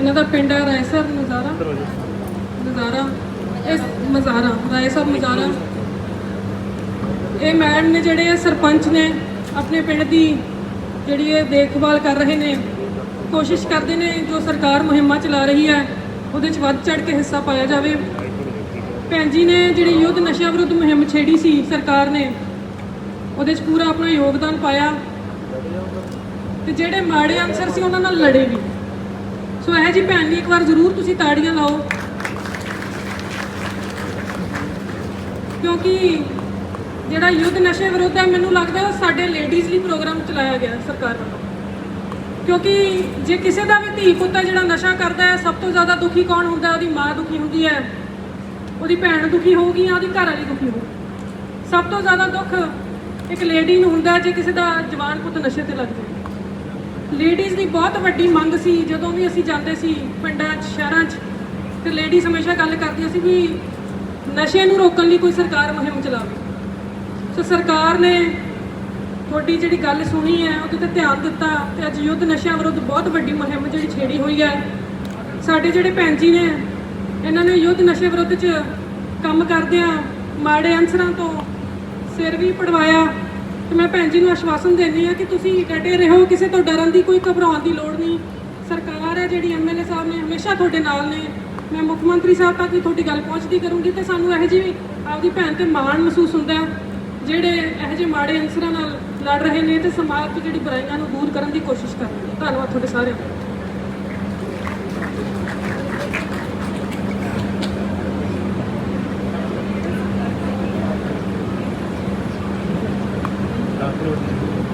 ਇਹਨਾਂ ਦਾ ਪਿੰਡ ਹੈ ਰਾਏਸਰ ਨਜ਼ਾਰਾ। ਨਜ਼ਾਰਾ। ਇਸ ਮਜ਼ਾਰਾ ਰਾਏਸਰ ਮਜ਼ਾਰਾ ਇਹ ਮੈਡਮ ਨੇ ਜਿਹੜੇ ਆ ਸਰਪੰਚ ਨੇ ਆਪਣੇ ਪਿੰਡ ਦੀ ਜਿਹੜੀ ਇਹ ਦੇਖਭਾਲ ਕਰ ਰਹੇ ਨੇ ਕੋਸ਼ਿਸ਼ ਕਰਦੇ ਨੇ ਜੋ ਸਰਕਾਰ ਮੁਹਿੰਮਾਂ ਚਲਾ ਰਹੀ ਹੈ ਉਹਦੇ 'ਚ ਵੱਧ ਚੜ ਕੇ ਹਿੱਸਾ ਪਾਇਆ ਜਾਵੇ। ਭੈਣ ਜੀ ਨੇ ਜਿਹੜੀ ਯੁੱਧ ਨਸ਼ਾ ਵਿਰੁੱਧ ਮੁਹਿੰਮ ਛੇੜੀ ਸੀ ਸਰਕਾਰ ਨੇ ਉਹਦੇ 'ਚ ਪੂਰਾ ਆਪਣਾ ਯੋਗਦਾਨ ਪਾਇਆ। ਤੇ ਜਿਹੜੇ ਮਾੜੇ ਅਨਸਰ ਸੀ ਉਹਨਾਂ ਨਾਲ ਲੜੇ ਵੀ। ਸੋ ਇਹ ਜੀ ਭੈਣ ਲਈ ਇੱਕ ਵਾਰ ਜ਼ਰੂਰ ਤੁਸੀਂ ਤਾੜੀਆਂ ਲਾਓ। ਕਿਉਂਕਿ ਜਿਹੜਾ ਯੁੱਧ ਨਸ਼ੇ ਵਿਰੁੱਧ ਹੈ, ਮੈਨੂੰ ਲੱਗਦਾ ਉਹ ਸਾਡੇ ਲੇਡੀਜ਼ ਲਈ ਪ੍ਰੋਗਰਾਮ ਚਲਾਇਆ ਗਿਆ ਸਰਕਾਰ ਵੱਲੋਂ। ਕਿਉਂਕਿ ਜੇ ਕਿਸੇ ਦਾ ਵੀ ਧੀ ਪੁੱਤ ਹੈ, ਜਿਹੜਾ ਨਸ਼ਾ ਕਰਦਾ ਹੈ, ਸਭ ਤੋਂ ਜ਼ਿਆਦਾ ਦੁਖੀ ਕੌਣ ਹੁੰਦਾ ਉਹਦੀ ਮਾਂ ਦੁਖੀ ਹੁੰਦੀ ਹੈ, ਉਹਦੀ ਭੈਣ ਦੁਖੀ ਹੋਊਗੀ ਜਾਂ ਉਹਦੀ ਘਰ ਵਾਲੀ ਦੁਖੀ ਹੋਊ ਸਭ ਤੋਂ ਜ਼ਿਆਦਾ ਦੁੱਖ ਇੱਕ ਲੇਡੀ ਨੂੰ ਹੁੰਦਾ ਜੇ ਕਿਸੇ ਦਾ ਜਵਾਨ ਪੁੱਤ ਨਸ਼ੇ ਤੇ ਲੱਗ ਜਾਵੇ। ਲੇਡੀਜ਼ ਦੀ ਬਹੁਤ ਵੱਡੀ ਮੰਗ ਸੀ, ਜਦੋਂ ਵੀ ਅਸੀਂ ਜਾਂਦੇ ਸੀ ਪਿੰਡਾਂ 'ਚ, ਸ਼ਹਿਰਾਂ 'ਚ, ਤੇ ਲੇਡੀਜ਼ ਹਮੇਸ਼ਾ ਗੱਲ ਕਰਦੀਆਂ ਸੀ ਵੀ ਨਸ਼ੇ ਨੂੰ ਰੋਕਣ ਲਈ ਕੋਈ ਸਰਕਾਰ ਮੁਹਿੰਮ ਚਲਾਵੇ। ਸੋ ਸਰਕਾਰ ਨੇ ਤੁਹਾਡੀ ਜਿਹੜੀ ਗੱਲ ਸੁਣੀ ਹੈ, ਉਹਦੇ ਤੇ ਧਿਆਨ ਦਿੱਤਾ, ਤੇ ਅੱਜ ਯੁੱਧ ਨਸ਼ਿਆਂ ਵਿਰੁੱਧ ਬਹੁਤ ਵੱਡੀ ਮੁਹਿੰਮ ਜਿਹੜੀ ਛੇੜੀ ਹੋਈ ਹੈ। ਸਾਡੇ ਜਿਹੜੇ ਭੈਣ ਜੀ ਨੇ, ਇਹਨਾਂ ਨੇ ਯੁੱਧ ਨਸ਼ੇ ਵਿਰੁੱਧ 'ਚ ਕੰਮ ਕਰਦਿਆਂ ਮਾੜੇ ਅਨਸਰਾਂ ਤੋਂ ਸਿਰ ਵੀ ਪੜਵਾਇਆ। ਤੇ ਮੈਂ ਭੈਣ ਜੀ ਨੂੰ ਆਸ਼ਵਾਸਨ ਦਿੰਦੀ ਹਾਂ ਕਿ ਤੁਸੀਂ ਡਟੇ ਰਹੋ, ਕਿਸੇ ਤੋਂ ਡਰਨ ਦੀ ਕੋਈ ਘਬਰਾਉਣ ਦੀ ਲੋੜ ਨਹੀਂ। ਸਰਕਾਰ ਹੈ, ਜਿਹੜੀ ਐਮਐਲਏ ਸਾਹਿਬ ਨੇ ਹਮੇਸ਼ਾ ਤੁਹਾਡੇ ਨਾਲ ਨੇ। ਮੈਂ ਮੁੱਖ ਮੰਤਰੀ ਸਾਹਿਬ ਤੱਕ ਵੀ ਤੁਹਾਡੀ ਗੱਲ ਪਹੁੰਚਦੀ ਕਰੂੰਗੀ ਤੇ ਸਾਨੂੰ ਇਹੋ ਜਿਹੀ ਆਪਦੀ ਭੈਣ ਤੇ ਮਾਣ ਮਹਿਸੂਸ ਹੁੰਦਾ ਜਿਹੜੇ ਇਹੋ ਜਿਹੇ ਮਾੜੇ ਅਨਸਰਾਂ ਨਾਲ ਲੜ ਰਹੇ ਨੇ ਤੇ ਸਮਾਜ 'ਚ ਜਿਹੜੀ ਬੁਰਾਈਆਂ ਨੂੰ ਦੂਰ ਕਰਨ ਦੀ ਕੋਸ਼ਿਸ਼ ਕਰ ਰਹੇ ਨੇ। ਧੰਨਵਾਦ ਤੁਹਾਡੇ ਸਾਰਿਆਂ ਦਾ। Bruno.